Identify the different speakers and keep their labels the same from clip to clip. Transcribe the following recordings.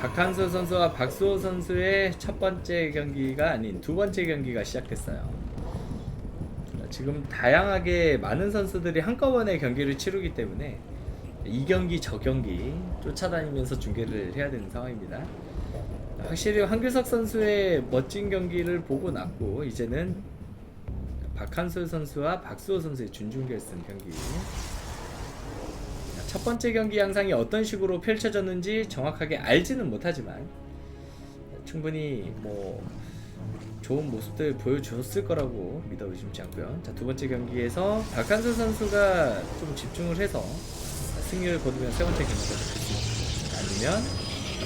Speaker 1: 박한솔 선수와 박수호 선수의 첫 번째 경기가 아닌 두 번째 경기가 시작됐어요. 지금 다양하게 많은 선수들이 한꺼번에 경기를 치르기 때문에 이 경기 저 경기 쫓아다니면서 중계를 해야 되는 상황입니다. 확실히 황규석 선수의 멋진 경기를 보고 났고 이제는 박한솔 선수와 박수호 선수의 준중결승 경기. 첫 번째 경기 양상이 어떤 식으로 펼쳐졌는지 정확하게 알지는 못하지만 충분히 뭐 좋은 모습들 보여줬을 거라고 믿어 의심치 않고요. 자, 두 번째 경기에서 박한솔 선수가 좀 집중을 해서 승리를 거두면 세 번째 있습니다. 아니면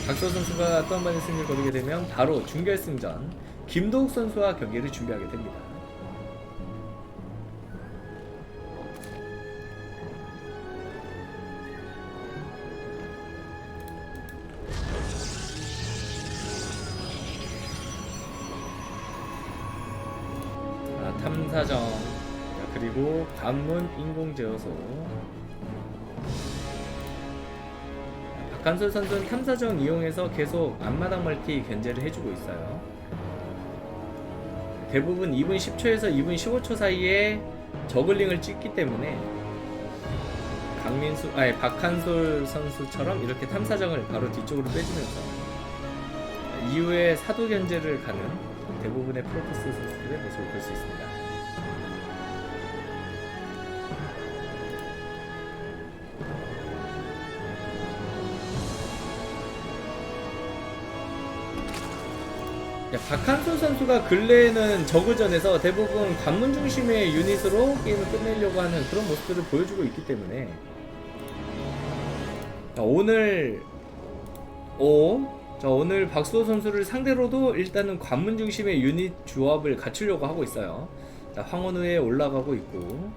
Speaker 1: 박수호 선수가 또 한 번의 승리를 거두게 되면 바로 준결승전 김도욱 선수와 경기를 준비하게 됩니다. 관문 인공제어소 박한솔 선수는 탐사정 이용해서 계속 앞마당 멀티 견제를 해주고 있어요 대부분 2분 10초에서 2분 15초 사이에 저글링을 찍기 때문에 강민수 아니 박한솔 선수처럼 이렇게 탐사정을 바로 뒤쪽으로 빼주면서 이후에 사도 견제를 가는 대부분의 프로토스 선수들의 모습을 볼 수 있습니다. 박한솔 선수가 근래에는 저그전에서 대부분 관문 중심의 유닛으로 게임을 끝내려고 하는 그런 모습들을 보여주고 있기 때문에 자, 오늘 오, 자, 오늘 박수호 선수를 상대로도 일단은 관문 중심의 유닛 조합을 갖추려고 하고 있어요. 자, 황혼우에 올라가고 있고.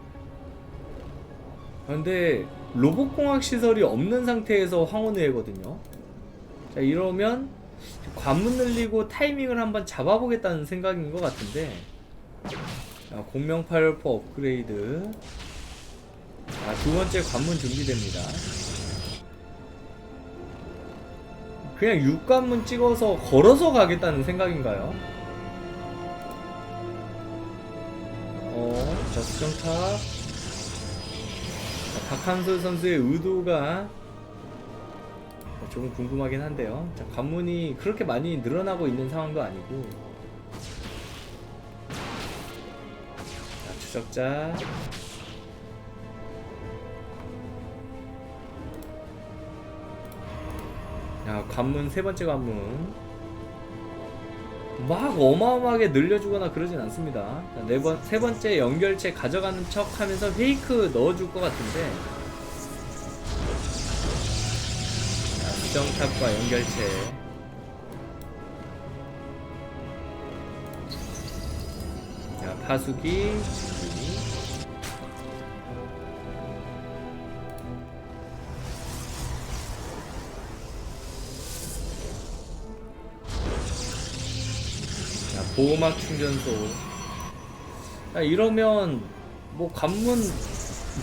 Speaker 1: 그런데 로봇공학 시설이 없는 상태에서 황혼우회거든요. 자, 이러면 관문 늘리고 타이밍을 한번 잡아보겠다는 생각인 것 같은데. 자, 공명파열포 업그레이드. 자, 두 번째 관문 준비됩니다. 그냥 육관문 찍어서 걸어서 가겠다는 생각인가요? 어, 자, 수정탑. 자, 박한솔 선수의 의도가 조금 궁금하긴 한데요. 자, 관문이 그렇게 많이 늘어나고 있는 상황도 아니고. 자, 추적자. 야 관문 세 번째 관문 막 어마어마하게 늘려주거나 그러진 않습니다. 자, 네 번, 세 번째 연결체 가져가는 척 하면서 페이크 넣어줄 것 같은데 자, 수정탑과 연결체 자, 파수기. 자, 보호막 충전소. 자, 이러면 뭐 관문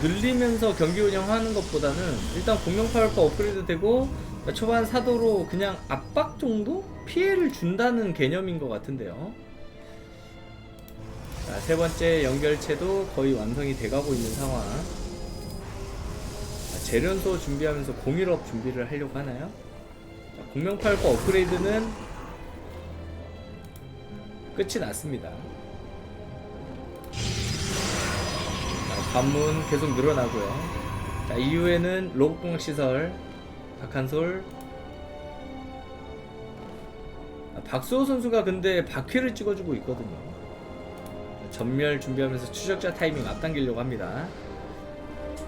Speaker 1: 늘리면서 경기 운영하는 것보다는 일단 공룡파열파 업그레이드 되고 초반 사도로 그냥 압박 정도 피해를 준다는 개념인 것 같은데요. 자, 세 번째 연결체도 거의 완성이 돼가고 있는 상황. 자, 재련소 준비하면서 공일업 준비를 하려고 하나요? 자, 공룡파열파 업그레이드는 끝이 났습니다. 관문 계속 늘어나고요. 자, 이후에는 로봇공학 시설 박한솔 아, 박수호 선수가 근데 바퀴를 찍어주고 있거든요. 자, 전멸 준비하면서 추적자 타이밍 앞당기려고 합니다. 자,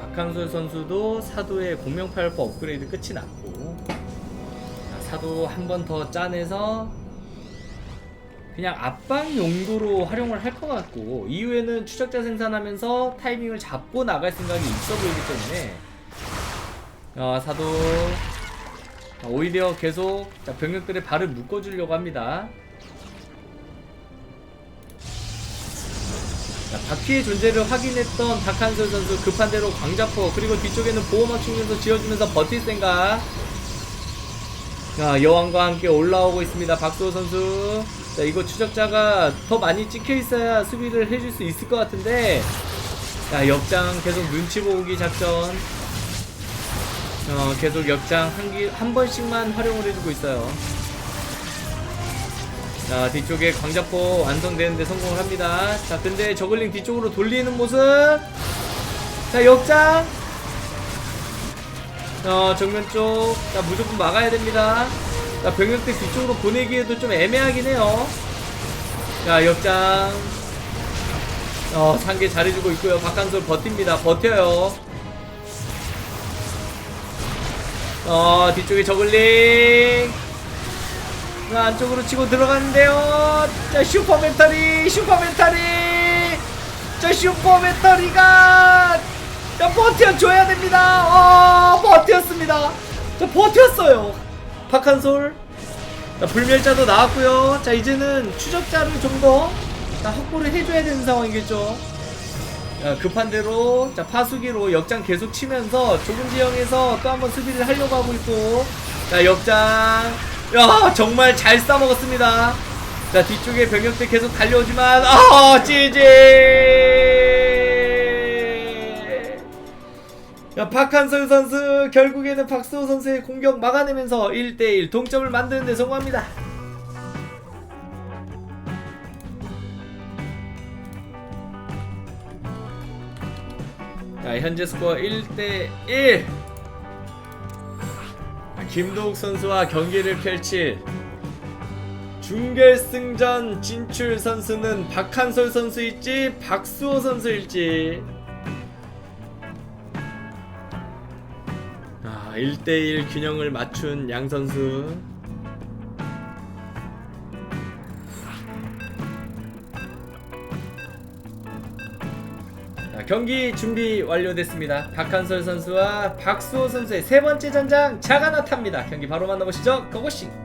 Speaker 1: 박한솔 선수도 사도의 공명파열법 업그레이드 끝이 났고 자, 사도 한 번 더 짜내서 그냥 압박 용도로 활용을 할 것 같고 이후에는 추적자 생산하면서 타이밍을 잡고 나갈 생각이 있어 보이기 때문에 아 사도 자, 오히려 계속 자, 병력들의 발을 묶어주려고 합니다. 자, 바퀴의 존재를 확인했던 박한솔 선수 급한 대로 광자포 그리고 뒤쪽에는 보호막 충전소 지어주면서 버틸 생각 자, 여왕과 함께 올라오고 있습니다. 박수호 선수. 자, 이거 추적자가 더 많이 찍혀 있어야 수비를 해줄 수 있을 것 같은데. 자, 역장 계속 눈치 보기 작전. 어, 계속 역장 한, 기, 한 번씩만 활용을 해주고 있어요. 자, 뒤쪽에 광자포 완성되는데 성공을 합니다. 자, 근데 저글링 뒤쪽으로 돌리는 모습. 자, 역장. 어, 정면 쪽. 자, 무조건 막아야 됩니다. 자, 병력들 뒤쪽으로 보내기에도 좀 애매하긴 해요. 자, 역장. 어, 상계 잘해주고 있고요. 박한솔 버팁니다. 버텨요. 어, 뒤쪽에 저글링. 자, 안쪽으로 치고 들어가는데요. 자, 슈퍼 배터리, 슈퍼 배터리. 자, 슈퍼 배터리가 자, 버텨줘야 됩니다. 어, 버텼습니다. 자, 버텼어요. 박한솔. 자, 불멸자도 나왔고요. 자, 이제는 추적자를 좀 더 확보를 해줘야 되는 상황이겠죠. 자, 급한 대로 자, 파수기로 역장 계속 치면서 좁은 지형에서 또 한번 수비를 하려고 하고 있고 자, 역장. 야, 정말 잘 싸먹었습니다. 자, 뒤쪽에 병력들 계속 달려오지만 아, 지지! 야, 박한솔 선수 결국에는 박수호 선수의 공격 막아내면서 1대1 동점을 만드는 데 성공합니다. 자, 현재 스코어 1대1. 김도욱 선수와 경기를 펼칠 준결승전 진출 선수는 박한솔 선수일지 박수호 선수일지 1대1 균형을 맞춘 양 선수. 자, 경기 준비 완료됐습니다. 박한솔 선수와 박수호 선수의 세 번째 전장 자가 나탑니다. 경기 바로 만나보시죠. 고고싱.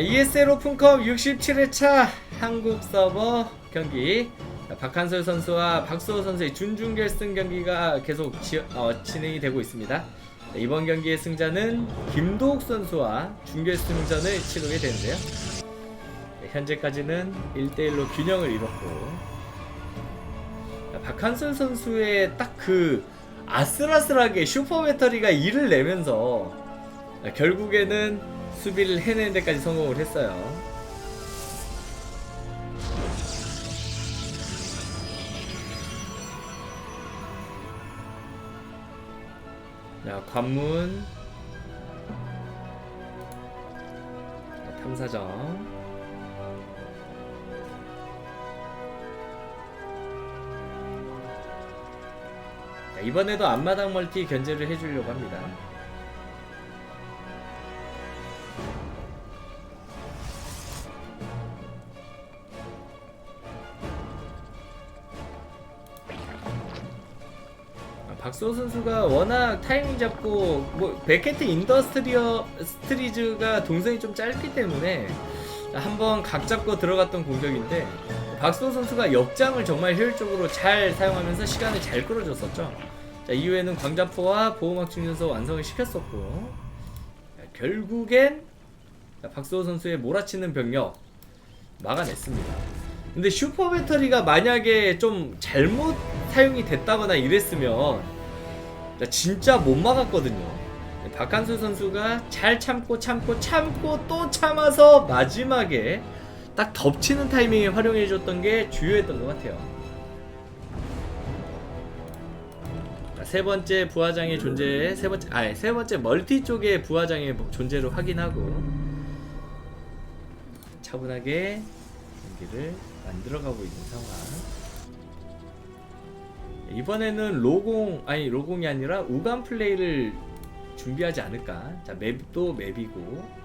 Speaker 1: ESL 오픈컵 67회차 한국 서버 경기 자, 박한솔 선수와 박수호 선수의 준중결승 경기가 계속 지, 어, 진행이 되고 있습니다. 자, 이번 경기의 승자는 김도욱 선수와 준결승전을 치르게 되는데요. 네, 현재까지는 1대1로 균형을 이뤘고 자, 박한솔 선수의 딱 그 아슬아슬하게 슈퍼 배터리가 일을 내면서 자, 결국에는 수비를 해내는 데까지 성공을 했어요. 자, 관문. 자, 탐사정. 자, 이번에도 앞마당 멀티 견제를 해주려고 합니다. 박수호 선수가 워낙 타이밍 잡고 뭐 베케트 인더스트리어 스트리즈가 동선이 좀 짧기 때문에 한번 각 잡고 들어갔던 공격인데 박수호 선수가 역장을 정말 효율적으로 잘 사용하면서 시간을 잘 끌어줬었죠. 자, 이후에는 광자포와 보호막 충전소 완성을 시켰었고 자, 결국엔 자, 박수호 선수의 몰아치는 병력 막아냈습니다. 근데 슈퍼 배터리가 만약에 좀 잘못 사용이 됐다거나 이랬으면 자, 진짜 못 막았거든요. 박한수 선수가 잘 참고 참고 참고 또 참아서 마지막에 딱 덮치는 타이밍에 활용해줬던 게 주요했던 것 같아요. 자, 세 번째 부하장의 존재, 세 번째, 아니 세 번째 멀티 쪽의 부하장의 존재를 확인하고 차분하게 경기를 만들어가고 있는 상황. 이번에는 로공 아니 로공이 아니라 우간 플레이를 준비하지 않을까. 자 맵도 맵이고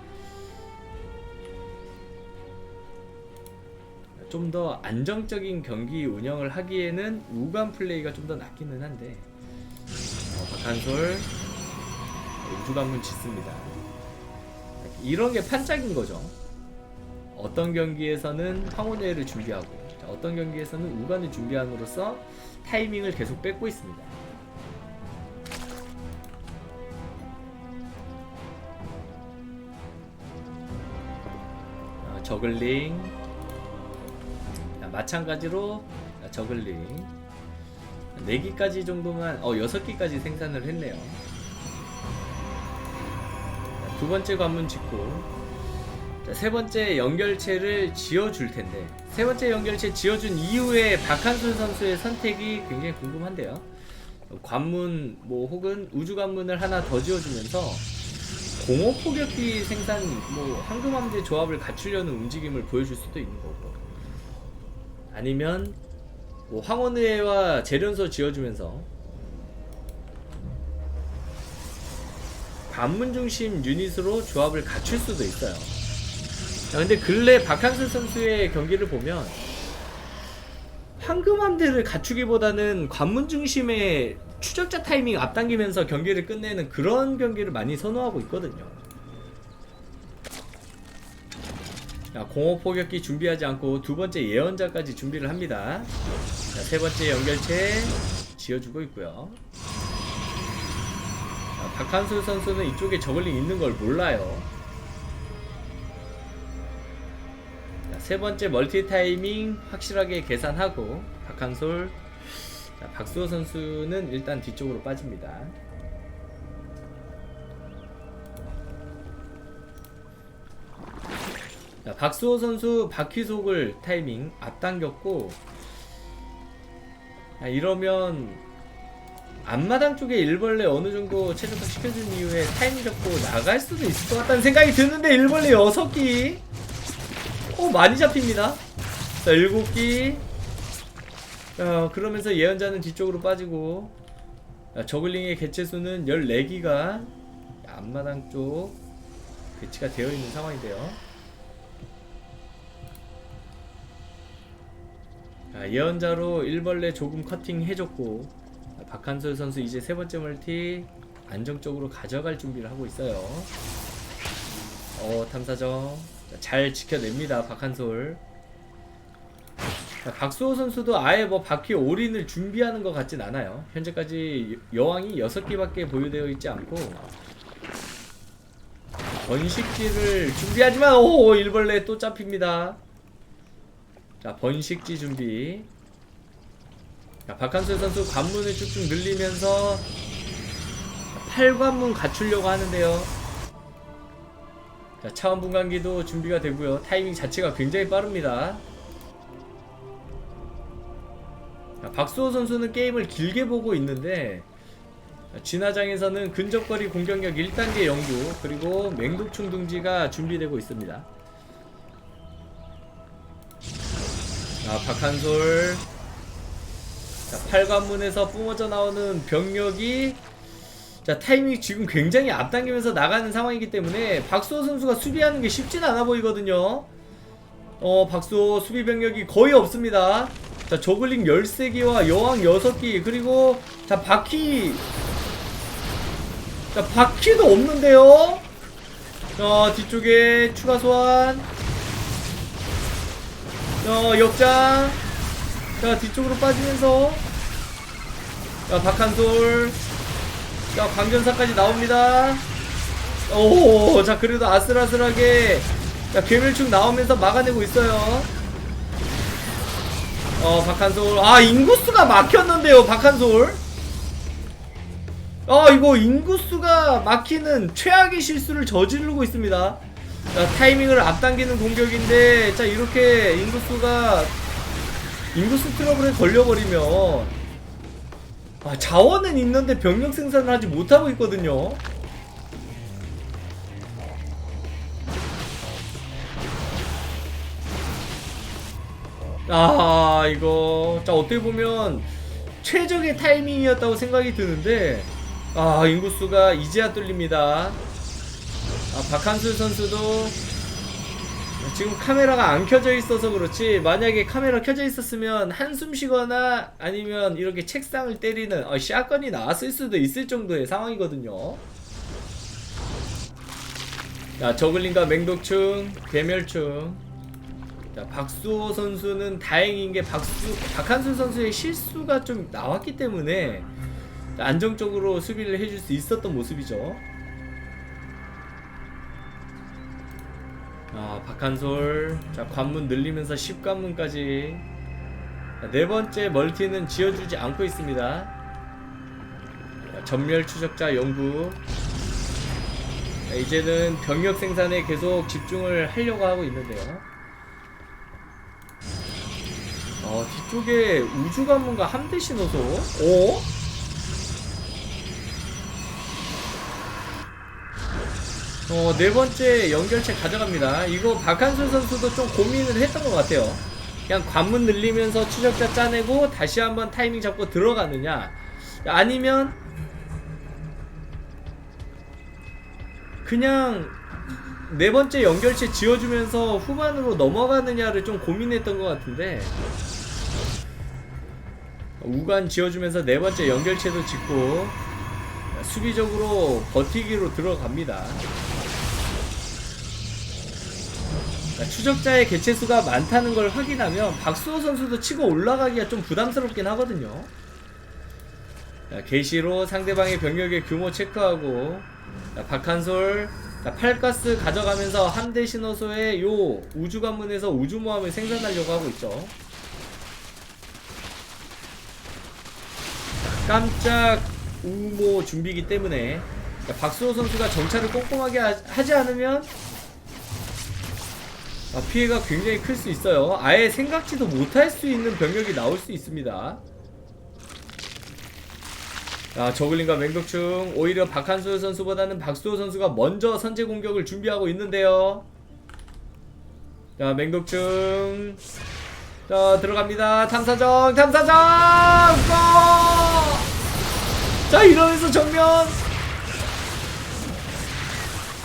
Speaker 1: 좀 더 안정적인 경기 운영을 하기에는 우간 플레이가 좀 더 낫기는 한데 박한솔 우주 관문 짓습니다. 이런 게 판짝인 거죠. 어떤 경기에서는 황혼회를 준비하고 자, 어떤 경기에서는 우관을 준비함으로써 타이밍을 계속 뺏고 있습니다. 어, 저글링. 자, 마찬가지로 자, 저글링. 4기까지 정도만 어 6기까지 생산을 했네요. 자, 두 번째 관문 짓고 자, 세 번째 연결체를 지어줄 텐데 세 번째 연결체 지어준 이후에 박한술 선수의 선택이 굉장히 궁금한데요 어, 관문 뭐 혹은 우주 관문을 하나 더 지어주면서 공업 포격기 생산 뭐 황금함대 조합을 갖추려는 움직임을 보여줄 수도 있는 거고 아니면 뭐 황혼의와 재련소 지어주면서 관문 중심 유닛으로 조합을 갖출 수도 있어요. 자, 근데 근래 박한슬 선수의 경기를 보면 황금함대를 갖추기보다는 관문 중심의 추적자 타이밍 앞당기면서 경기를 끝내는 그런 경기를 많이 선호하고 있거든요. 자, 공업 포격기 준비하지 않고 두 번째 예언자까지 준비를 합니다. 자, 세 번째 연결체 지어주고 있고요. 자, 박한솔 선수는 이쪽에 저글링 있는 걸 몰라요. 세 번째 멀티 타이밍 확실하게 계산하고 박한솔, 자, 박수호 선수는 일단 뒤쪽으로 빠집니다. 자, 박수호 선수 바퀴속을 타이밍 앞당겼고 야, 이러면 앞마당 쪽에 일벌레 어느 정도 최적화 시켜준 이후에 타이밍 잡고 나갈 수도 있을 것 같다는 생각이 드는데 일벌레 6기 어 많이 잡힙니다. 자 7기. 자 그러면서 예언자는 뒤쪽으로 빠지고. 자, 저글링의 개체수는 14기가 앞마당 쪽 배치가 되어 있는 상황인데요. 자, 예언자로 1벌레 조금 커팅 해줬고 자, 박한솔 선수 이제 세 번째 멀티 안정적으로 가져갈 준비를 하고 있어요. 어 탐사정 자, 잘 지켜냅니다 박한솔. 자, 박수호 선수도 아예 뭐 바퀴 올인을 준비하는 것 같진 않아요. 현재까지 여왕이 6개밖에 보유되어 있지 않고 번식지를 준비하지만 오 일벌레 또 잡힙니다. 자 번식지 준비 자, 박한솔 선수 관문을 쭉쭉 늘리면서 8관문 갖추려고 하는데요 자 차원 분간기도 준비가 되고요. 타이밍 자체가 굉장히 빠릅니다. 자, 박수호 선수는 게임을 길게 보고 있는데 자, 진화장에서는 근접거리 공격력 1단계 연구 그리고 맹독충 둥지가 준비되고 있습니다. 자, 박한솔. 자, 팔관문에서 뿜어져 나오는 병력이 자, 타이밍이 지금 굉장히 앞당기면서 나가는 상황이기 때문에 박수호 선수가 수비하는 게 쉽진 않아 보이거든요. 어, 박수호 수비 병력이 거의 없습니다. 자, 저글링 13기와 여왕 6기, 그리고 자, 바퀴 자, 바퀴도 없는데요. 자, 뒤쪽에 추가 소환. 자, 역장. 자, 뒤쪽으로 빠지면서. 자, 박한솔. 자, 광전사까지 나옵니다. 오, 자, 그래도 아슬아슬하게. 자, 괴멸충 나오면서 막아내고 있어요. 어, 박한솔. 아, 인구수가 막혔는데요, 박한솔. 아, 이거 인구수가 막히는 최악의 실수를 저지르고 있습니다. 자, 타이밍을 앞당기는 공격인데, 자, 이렇게 인구수가, 인구수 트러블에 걸려버리면, 아, 자원은 있는데 병력 생산을 하지 못하고 있거든요. 아, 이거, 자, 어떻게 보면, 최적의 타이밍이었다고 생각이 드는데, 아, 인구수가 이제야 뚫립니다. 아, 박한술 선수도 지금 카메라가 안 켜져 있어서 그렇지 만약에 카메라 켜져 있었으면 한숨 쉬거나 아니면 이렇게 책상을 때리는 어, 샷건이 나왔을 수도 있을 정도의 상황이거든요. 자 저글링과 맹독충 괴멸충. 자 박수호 선수는 다행인 게 박수 박한수 선수의 실수가 좀 나왔기 때문에 안정적으로 수비를 해줄 수 있었던 모습이죠 아, 박한솔. 자, 관문 늘리면서 10관문까지. 네 번째 멀티는 지어주지 않고 있습니다. 자, 전멸 추적자 연구. 자, 이제는 병력 생산에 계속 집중을 하려고 하고 있는데요. 어, 뒤쪽에 우주 관문과 함대 신호소. 오? 어, 네 번째 연결체 가져갑니다. 이거 박한솔 선수도 좀 고민을 했던 것 같아요. 그냥 관문 늘리면서 추적자 짜내고 다시 한번 타이밍 잡고 들어가느냐. 아니면 그냥 네 번째 연결체 지어주면서 후반으로 넘어가느냐를 좀 고민했던 것 같은데 우간 지어주면서 네 번째 연결체도 짓고 수비적으로 버티기로 들어갑니다. 추적자의 개체수가 많다는 걸 확인하면 박수호 선수도 치고 올라가기가 좀 부담스럽긴 하거든요. 자, 게시로 상대방의 병력의 규모 체크하고 자, 박한솔 자, 팔가스 가져가면서 함대 신호소의 요 우주관문에서 우주모함을 생산하려고 하고 있죠. 깜짝 우모 준비기 때문에 자, 박수호 선수가 정찰을 꼼꼼하게 하- 하지 않으면 아, 피해가 굉장히 클 수 있어요. 아예 생각지도 못할 수 있는 병력이 나올 수 있습니다. 자, 저글링과 맹독충 오히려 박한수 선수보다는 박수호 선수가 먼저 선제 공격을 준비하고 있는데요. 자, 맹독충 자, 들어갑니다. 탐사정, 탐사정! 고! 자, 이러면서 정면!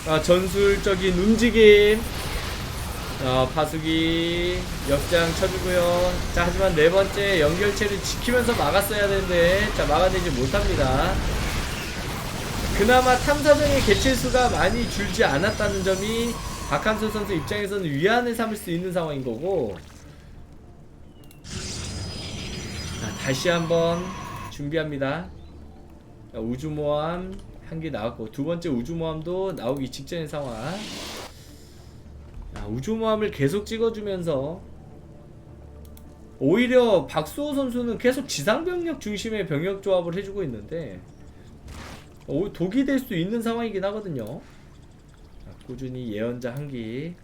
Speaker 1: 아, 전술적인 움직임. 어, 파수기 역장 쳐주고요. 자, 하지만 네 번째 연결체를 지키면서 막았어야 되는데, 자, 막아내지 못합니다. 그나마 탐사정의 개체수가 많이 줄지 않았다는 점이 박한솔 선수 입장에서는 위안을 삼을 수 있는 상황인 거고, 자, 다시 한번 준비합니다. 자, 우주모함 한 개 나왔고, 두 번째 우주모함도 나오기 직전의 상황. 자, 우주모함을 계속 찍어주면서 오히려 박수호 선수는 계속 지상병력 중심의 병력 조합을 해주고 있는데 오, 독이 될 수 있는 상황이긴 하거든요. 자, 꾸준히 예언자 한기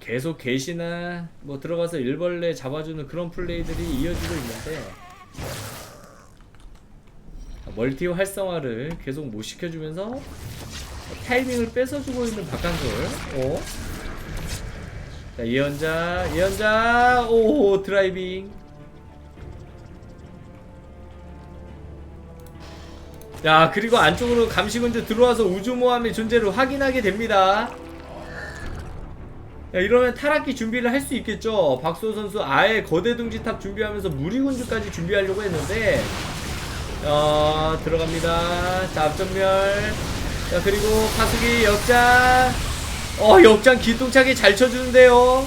Speaker 1: 계속 게시나 뭐 들어가서 일벌레 잡아주는 그런 플레이들이 이어지고 있는데 자, 멀티 활성화를 계속 못 시켜주면서 타이밍을 뺏어주고 있는 박한솔. 오. 자, 예언자, 예언자, 오, 드라이빙. 자, 그리고 안쪽으로 감시군주 들어와서 우주모함의 존재를 확인하게 됩니다. 야, 이러면 타락기 준비를 할 수 있겠죠. 박수호 선수 아예 거대 둥지탑 준비하면서 무리군주까지 준비하려고 했는데, 어, 들어갑니다. 자, 앞전멸. 자 그리고 파수기 역장. 어 역장 기똥차게 잘 쳐주는데요.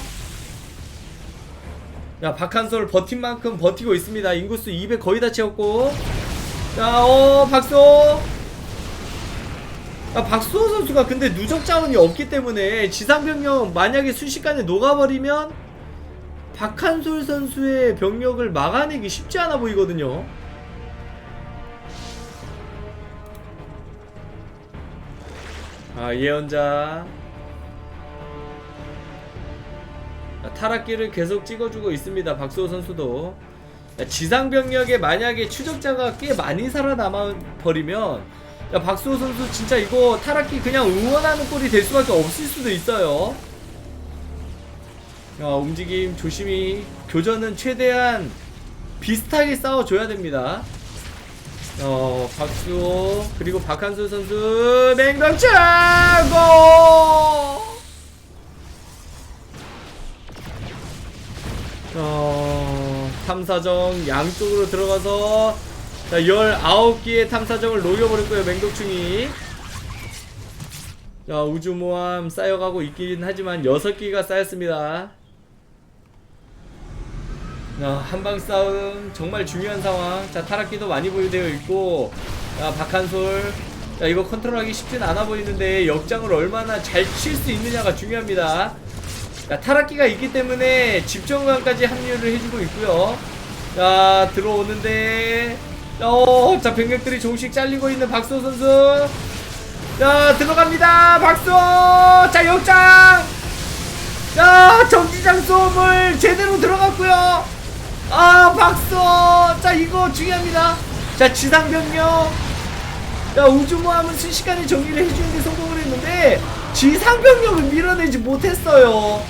Speaker 1: 자 박한솔 버틴 만큼 버티고 있습니다. 인구수 200 거의 다 채웠고. 자어 박수. 아, 박수호 선수가 근데 누적 자원이 없기 때문에 지상병력 만약에 순식간에 녹아버리면 박한솔 선수의 병력을 막아내기 쉽지 않아 보이거든요 아 예언자. 자, 타락기를 계속 찍어주고 있습니다 박수호 선수도. 자, 지상병력에 만약에 추적자가 꽤 많이 살아남아 버리면 야, 박수호 선수 진짜 이거 타락기 그냥 응원하는 꼴이 될 수밖에 없을 수도 있어요. 야, 움직임 조심히. 교전은 최대한 비슷하게 싸워줘야 됩니다 어 박수호 그리고 박한솔 선수 맹강차고! 어 탐사정 양쪽으로 들어가서 자 19개의 탐사정을 녹여버렸고요 맹독충이. 자 우주모함 쌓여가고 있긴 하지만 6개가 쌓였습니다 야, 한방 싸움 정말 중요한 상황. 자, 타락기도 많이 보유되어 있고, 야, 박한솔. 자, 이거 컨트롤하기 쉽진 않아 보이는데 역장을 얼마나 잘 칠 수 있느냐가 중요합니다. 자, 타락기가 있기 때문에 집정관까지 합류를 해주고 있고요. 자, 들어오는데, 어, 자, 병력들이 조금씩 잘리고 있는 박수호 선수. 자, 들어갑니다. 박수호! 자, 역장! 자, 정지장 수업을 제대로 들어갔고요. 아, 박수! 자, 이거 중요합니다. 자, 지상병력. 자, 우주모함은 순식간에 정리를 해주는데 성공을 했는데, 지상병력을 밀어내지 못했어요.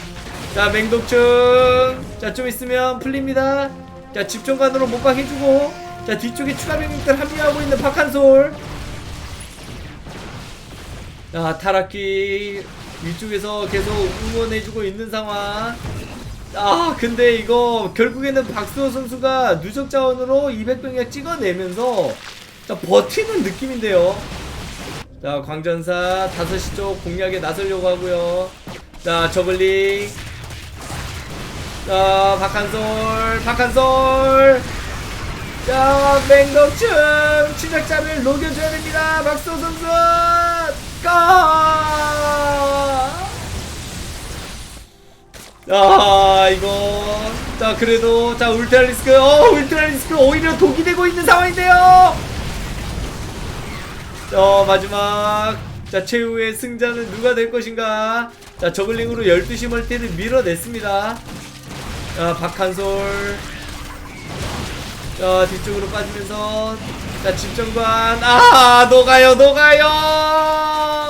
Speaker 1: 자, 맹독충. 자, 좀 있으면 풀립니다. 자, 집정관으로 못박 해주고, 자, 뒤쪽에 추가 병력들 합류하고 있는 박한솔. 자, 타락기 위쪽에서 계속 응원해주고 있는 상황. 아, 근데 이거 결국에는 박수호 선수가 누적 자원으로 200병력 찍어내면서 자, 버티는 느낌인데요. 자, 광전사 5시 쪽 공략에 나서려고 하고요. 자, 저글링. 자, 박한솔, 박한솔. 자, 맹독충 추적자를 녹여줘야 됩니다. 박수호 선수. 가! 아 이거. 자 그래도 자 울트라 리스크. 어 울트라 리스크 오히려 독이 되고 있는 상황인데요. 자 마지막. 자 최후의 승자는 누가 될 것인가? 자 저글링으로 12시 멀티를 밀어냈습니다. 자 박한솔. 자 뒤쪽으로 빠지면서. 자 집정관. 아 녹아요 녹아요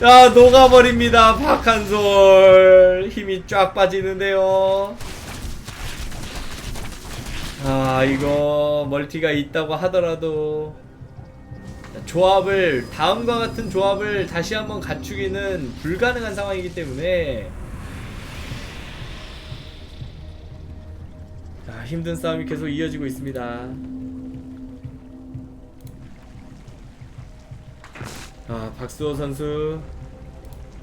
Speaker 1: 야 녹아버립니다. 박한솔. 힘이 쫙 빠지는데요. 아 이거 멀티가 있다고 하더라도 조합을 다음과 같은 조합을 다시 한번 갖추기는 불가능한 상황이기 때문에. 자, 힘든 싸움이 계속 이어지고 있습니다 아 박수호 선수.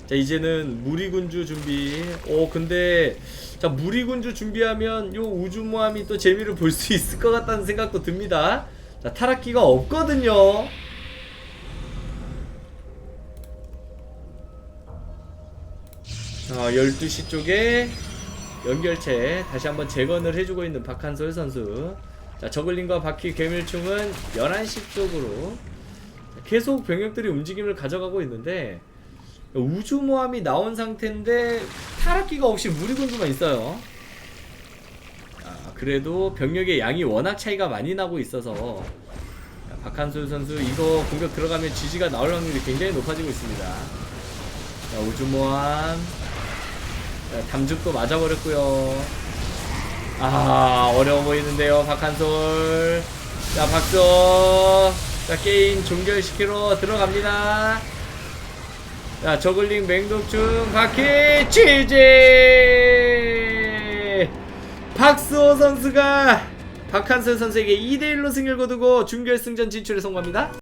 Speaker 1: 자 이제는 무리군주 준비. 오 근데 자 무리군주 준비하면 요 우주모함이 또 재미를 볼 수 있을 것 같다는 생각도 듭니다. 자 타락기가 없거든요. 자 12시 쪽에 연결체 다시 한번 재건을 해주고 있는 박한솔 선수. 자 저글링과 바퀴 괴밀충은 11시 쪽으로 계속 병력들이 움직임을 가져가고 있는데 우주모함이 나온 상태인데 타락기가 없이 무리군주만 있어요. 아, 그래도 병력의 양이 워낙 차이가 많이 나고 있어서 자, 박한솔 선수 이거 공격 들어가면 지지가 나올 확률이 굉장히 높아지고 있습니다. 자, 우주모함 자, 담즙도 맞아버렸고요. 아 어려워 보이는데요 박한솔 자 박수 자 게임 종결시키러 들어갑니다. 자 저글링 맹독충 바퀴 치즈 박수호 선수가 박한솔 선수에게 2대1로 승리를 거두고 준결승전 진출에 성공합니다